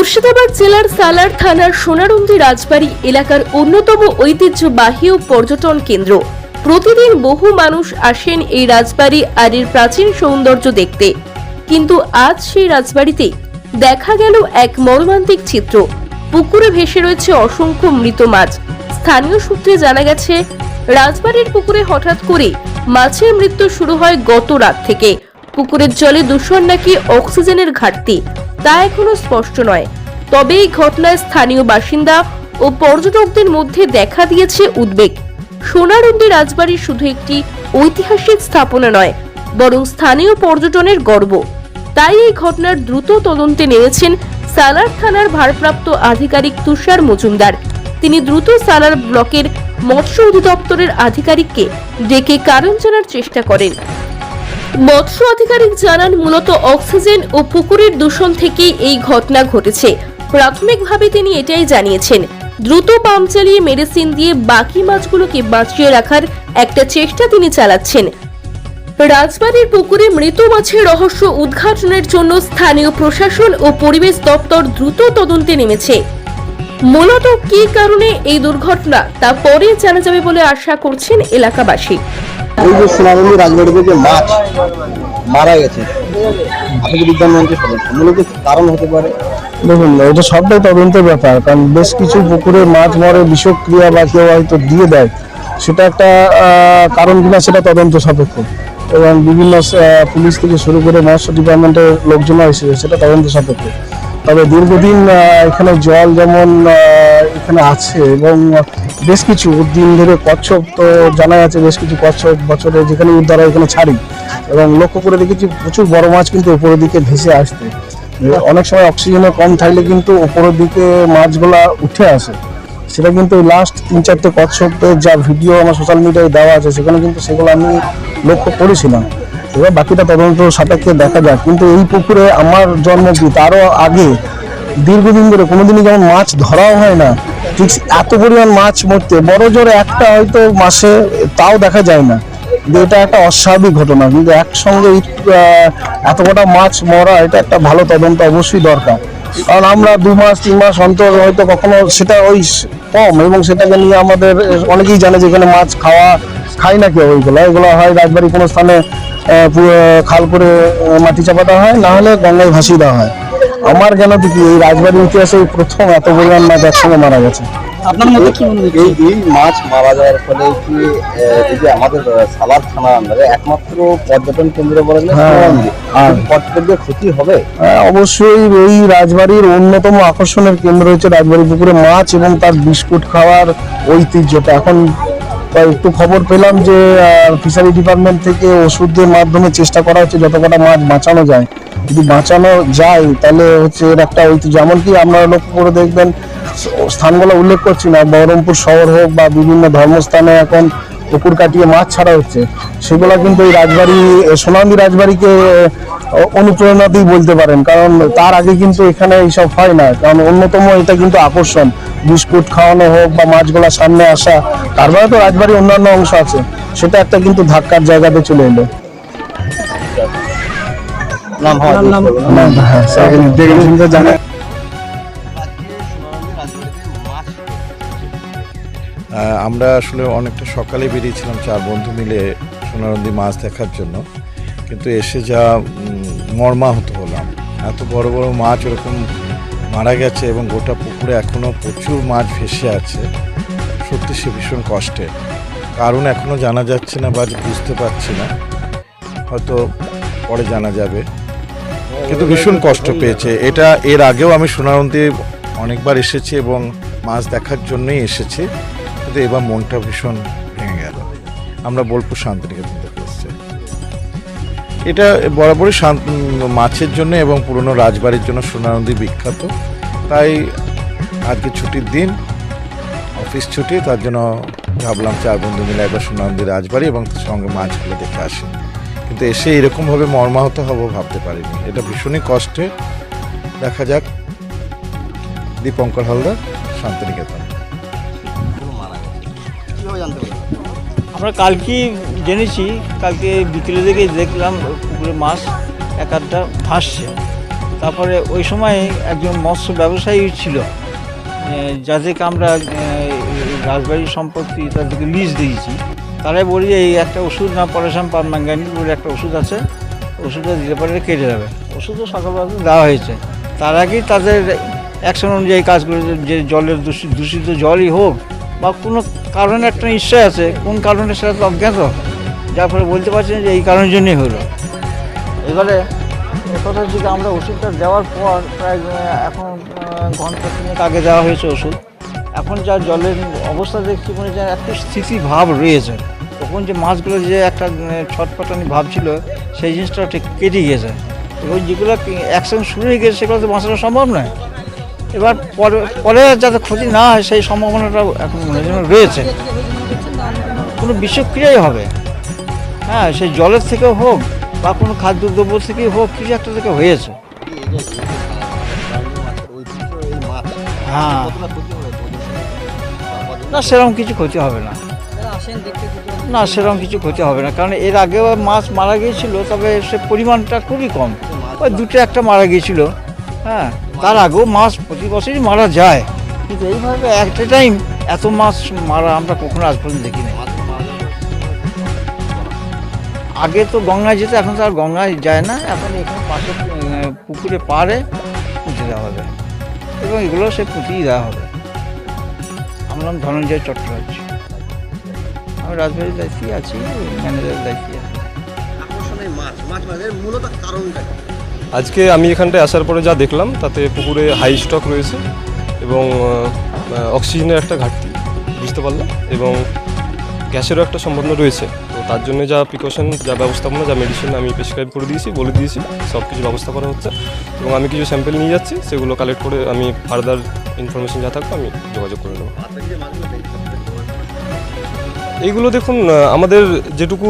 মুর্শিদাবাদ জেলার সালার থানার সোনারুন্দি রাজবাড়ী এলাকার অন্যতম ঐতিহ্যবাহী ও পর্যটন কেন্দ্র। প্রতিদিন বহু মানুষ আসেন এই রাজবাড়ি আর এর প্রাচীন সৌন্দর্য দেখতে। কিন্তু আজ সেই রাজবাড়িতে দেখা গেল এক মর্মান্তিক চিত্র। পুকুরে ভেসে রয়েছে অসংখ্য মৃত মাছ। স্থানীয় সূত্রে জানা গেছে, রাজবাড়ির পুকুরে হঠাৎ করে মাছের মৃত্যু শুরু হয় গত রাত থেকে। পুকুরের জলে দূষণ নাকি অক্সিজেনের ঘাটতি। তা এখনও স্পষ্ট নয়। তবে এই ঘটনায় স্থানীয় বাসিন্দা ও পর্যটকদের মধ্যে দেখা দিয়েছে উদ্বেগ। সোনারুন্দি রাজবাড়ি শুধু একটি ঐতিহাসিক স্থাপনা নয়, বরং স্থানীয় পর্যটনের গর্ব। তাই এই ঘটনার দ্রুত তদন্তে নেমেছেন সালার থানার ভারপ্রাপ্ত আধিকারিক তুষার মজুমদার। তিনি দ্রুত সালার ব্লকের মৎস্য অধিদপ্তরের আধিকারিককে ডেকে কারণ জানার চেষ্টা করেন। মৎস্য আধিকারিক জানান, মূলত অক্সিজেন ও পুকুরের দূষণ থেকেই এই ঘটনা ঘটেছে। প্রাথমিকভাবে তিনি এটাই জানিয়েছেন, দ্রুত পাম্প চালিয়ে মেডিসিন দিয়ে বাকি মাছগুলোকে বাঁচিয়ে রাখার একটা চেষ্টা তিনি চালাচ্ছেন। রাজবাড়ির পুকুরে মৃত মাছের রহস্য উদ্ঘাটনের জন্য স্থানীয় প্রশাসন ও পরিবেশ দপ্তর দ্রুত তদন্তে নেমেছে। মূলত কী কারণে এই দুর্ঘটনা, তা পরে জানা যাবে বলে আশা করছেন এলাকাবাসী। এই যে সোনারন্দি রাজবাড়িতে যে মাছ মারা গেছে। আধুনিক বিজ্ঞান মূলত কারণ হতে পারে? দেখুন, এটা সবটাই তদন্তের ব্যাপার, কারণ বেশ কিছু পুকুরে মাছ মরে, বিষক্রিয়া বা কেউ হয়তো দিয়ে দেয়। সেটা একটা কারণ কিনা সেটা তদন্ত সাপেক্ষ। এবং বিভিন্ন পুলিশ থেকে শুরু করে মৎস্য ডিপার্টমেন্টের লোকজনও এসেছে সেটা তদন্ত সাপেক্ষ। তবে দীর্ঘদিন এখানে জল যেমন এখানে আছে এবং বেশ কিছু দিন ধরে কচ্ছপ তো জানা যাচ্ছে বেশ কিছু কচ্ছপ বছরে যেখানে উদ্ধার এখানে ছাড়ি। এবং লক্ষ্য করে দেখেছি প্রচুর বড় মাছ কিন্তু উপরের দিকে ভেসে আসতে অনেক সময় অক্সিজেনের কম থাকলে কিন্তু উপরের দিকে মাছগুলা উঠে আসে। সেটা কিন্তু লাস্ট তিন চারটে কচ্ছপের যা ভিডিও আমার সোশ্যাল মিডিয়ায় দেওয়া আছে, সেখানে কিন্তু সেগুলো আমি লক্ষ্য করেছিলাম। এবার বাকিটা তদন্ত সাপেক্ষে দেখা যাক। কিন্তু এই পুকুরে আমার জন্ম কি তারও আগে, দীর্ঘদিন ধরে কোনোদিনই যেমন মাছ ধরাও হয় না, ঠিক এত পরিমাণ মাছ মরতে, বড় জোরে একটা হয়তো মাসে তাও দেখা যায় না। এটা একটা অস্বাভাবিক ঘটনা। কিন্তু একসঙ্গে এত কটা মাছ মরা, এটা একটা ভালো তদন্ত অবশ্যই দরকার। কারণ আমরা দু মাস, তিন মাস অন্তর হয়তো কখনো সেটা ওই কম এবং সেটাকে নিয়ে আমাদের অনেকেই জানে যে এখানে মাছ খাওয়া খাই না কেউ ওইগুলো এগুলো হয় রাজবাড়ি কোনো স্থানে খাল করে মাটি চাপাটা হয় না হলে গঙ্গায় ভাসিয়ে দেওয়া হয়। আমার জ্ঞান কি এই রাজবাড়ির ইতিহাসে এই প্রথম এত পরিমাণ মাছ একসঙ্গে মারা গেছে? আপনার মধ্যে কি মনে এই এই মাছ মারা যাওয়ার ফলে কি আমাদের সালার একমাত্র পর্যটন কেন্দ্র বলে গেলে হ্যাঁ। পর্যটকদের ক্ষতি হবে? হ্যাঁ, অবশ্যই এই রাজবাড়ির অন্যতম আকর্ষণের কেন্দ্র হচ্ছে রাজবাড়ি পুকুরে মাছ এবং তার বিস্কুট খাওয়ার ঐতিহ্যটা। এখন একটু খবর পেলাম যে ফিশারি ডিপার্টমেন্ট থেকে ওষুধের মাধ্যমে চেষ্টা করা হচ্ছে যত কটা মাছ বাঁচানো যায়। যদি বাঁচানো যায়, তাহলে হচ্ছে এর একটা ঐতিহ্য। এমনকি আপনারা লক্ষ্য করে দেখবেন, স্থানগুলো উল্লেখ করছি না, বহরমপুর শহর হোক বা বিভিন্ন ধর্মস্থানে এখন পুকুর কাটিয়ে মাছ ছাড়া হচ্ছে। সেগুলো কিন্তু এই রাজবাড়ি সোনান্দি রাজবাড়িকে অনুপ্রেরণাতেই বলতে পারেন। কারণ তার আগে কিন্তু এখানে এইসব হয় না। কারণ অন্যতম এটা কিন্তু আকর্ষণ। বিস্কুট খাওয়ানো হোক বা মাছগুলা সামনে আসা তারপরে তো রাজবাড়ির অন্যান্য অংশ আছে। সেটা একটা কিন্তু ধাক্কার জায়গাতে চলে এলো। নাম হ্যাঁ, আহ, আমরা আসলে অনেকটা সকালে বেরিয়েছিলাম চার বন্ধু মিলে সোনারন্দি মাছ দেখার জন্য। কিন্তু এসে যা মর্মাহত হলাম। এত বড় বড় মাছ ওরকম মারা গেছে এবং গোটা পুকুরে এখনও প্রচুর মাছ ভেসে আছে। সত্যি সে ভীষণ কষ্টে। কারণ এখনও জানা যাচ্ছে না বা বুঝতে পারছি না। হয়তো পরে জানা যাবে। কিন্তু ভীষণ কষ্ট পেয়েছে। এটা এর আগেও আমি সোনারন্দি অনেকবার এসেছি এবং মাছ দেখার জন্যই এসেছি। কিন্তু এবার মনটা ভীষণ ভেঙে গেল। আমরা বোলপুর শান্তিনিকেতন থেকে এসেছি। এটা বরাবরই শান্ত মাছের জন্য এবং পুরনো রাজবাড়ির জন্য সোনারন্দি বিখ্যাত। তাই আজকে ছুটির দিন, অফিস ছুটি, তার জন্য ভাবলাম চার বন্ধু মিলে একবার সোনারন্দি রাজবাড়ি এবং সঙ্গে মাছগুলো দেখে আসি। কিন্তু এসে এরকমভাবে মর্মাহত হব ভাবতে পারিনি। এটা ভীষণই কষ্টে। দেখা যাক। দীপঙ্কর হালদার, শান্তিনিকেতন। আমরা কালকে জেনেছি, কালকে বিকেলে দিকে দেখলাম পুকুরে মাছ এক আধটা ভাসছে। তারপরে ওই সময় একজন মৎস্য ব্যবসায়ী ছিল যাদেরকে আমরা রাজবাড়ির সম্পত্তি তাদেরকে লিজ দিয়েছি। তারাই বলি এই একটা ওষুধ না পরেশান পান ম্যাঙ্গানি বলে একটা ওষুধ আছে, ওষুধটা দিলে পরে কেটে যাবে। ওষুধও সকালবেলা দেওয়া হয়েছে। তার আগেই তাদের অ্যাকশন অনুযায়ী কাজ করে যে জলের দূষিত দূষিত জলই হোক বা কোনো কারণে একটা নিশ্চয় আছে, কোন কারণে সেটা তো অজ্ঞাত। যার ফলে বলতে পারছেন যে এই কারণের জন্যই হলো। এবারে কথা হচ্ছে যে আমরা ওষুধটা দেওয়ার পর প্রায় এখন ঘণ্টা তিনেক আগে দেওয়া হয়েছে ওষুধ। এখন যা জলের অবস্থা দেখছি মনে হয় একটা স্থিতি ভাব রয়েছে। তখন যে মাছগুলো যে একটা ছটপটানি ভাব ছিল, সেই জিনিসটা ঠিক কেটে গিয়েছে এবং যেগুলো অ্যাকশন শুরু হয়ে গেছে, সেগুলো তো বাঁচানো সম্ভব নয়। এবার পরে পরে যাতে ক্ষতি না হয়, সেই সম্ভাবনাটা এখন মনে যেন রয়েছে। কোনো বিষক্রিয়াই হবে। হ্যাঁ সেই জলের থেকেও হোক বা কোনো খাদ্যদ্রব্য থেকেই হোক, কিছু একটা থেকে হয়েছে। হ্যাঁ। না, সেরকম কিছু ক্ষতি হবে না। না, সেরকম কিছু ক্ষতি হবে না। কারণ এর আগেও মাছ মারা গিয়েছিল, তবে সে পরিমাণটা খুবই কম। ওই দুটো একটা মারা গিয়েছিল। হ্যাঁ তার আগেও মাছ প্রতি বছরই মারা যায়। কিন্তু এইভাবে একটা টাইম এত মাছ মারা আমরা কখনো আজ পর্যন্ত দেখিনি। আগে তো গঙ্গায় যেত এখন তো আর গঙ্গায় যায় না। এখন এখানে পাশে পুকুরে পাড়ে পুঁতে দেওয়া হবে। এবং এগুলো সে পুঁতিয়ে দেওয়া হবে। আমার নাম ধনঞ্জয় চট্টোপাধ্যায়। আমি রাজবাড়ির দায়িত্বে আছি ম্যানেজারের দায়িত্বে আছি। আজকে আমি এখানটায় আসার পরে যা দেখলাম তাতে পুকুরে হাই স্টক রয়েছে এবং অক্সিজেনের একটা ঘাটতি বুঝতে পারলাম এবং গ্যাসেরও একটা সম্ভাবনা রয়েছে। তার জন্য যা প্রিকশন যা ব্যবস্থাপনা, যা মেডিসিন আমি প্রেসক্রাইব করে দিয়েছি, বলে দিয়েছি, সব কিছু ব্যবস্থা করা হচ্ছে। এবং আমি কিছু স্যাম্পেল নিয়ে যাচ্ছি, সেগুলো কালেক্ট করে আমি ফার্দার ইনফরমেশন যা থাকবে আমি যোগাযোগ করে নেব। এইগুলো দেখুন আমাদের যেটুকু,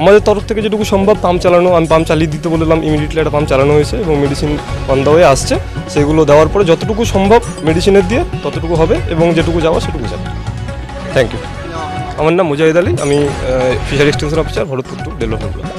আমাদের তরফ থেকে যেটুকু সম্ভব পাম্প চালানো, আমি পাম্প চালিয়ে দিতে বললাম ইমিডিয়েটলি একটা পাম্প চালানো হয়েছে এবং মেডিসিন অন দ্য ওয়ে আসছে। সেগুলো দেওয়ার পরে যতটুকু সম্ভব মেডিসিনের দিয়ে ততটুকু হবে এবং যেটুকু যাওয়া সেটুকু যাবে। থ্যাংক ইউ আমার নাম মুজাহিদ আলী আমি fishery extension officer Bharatpur development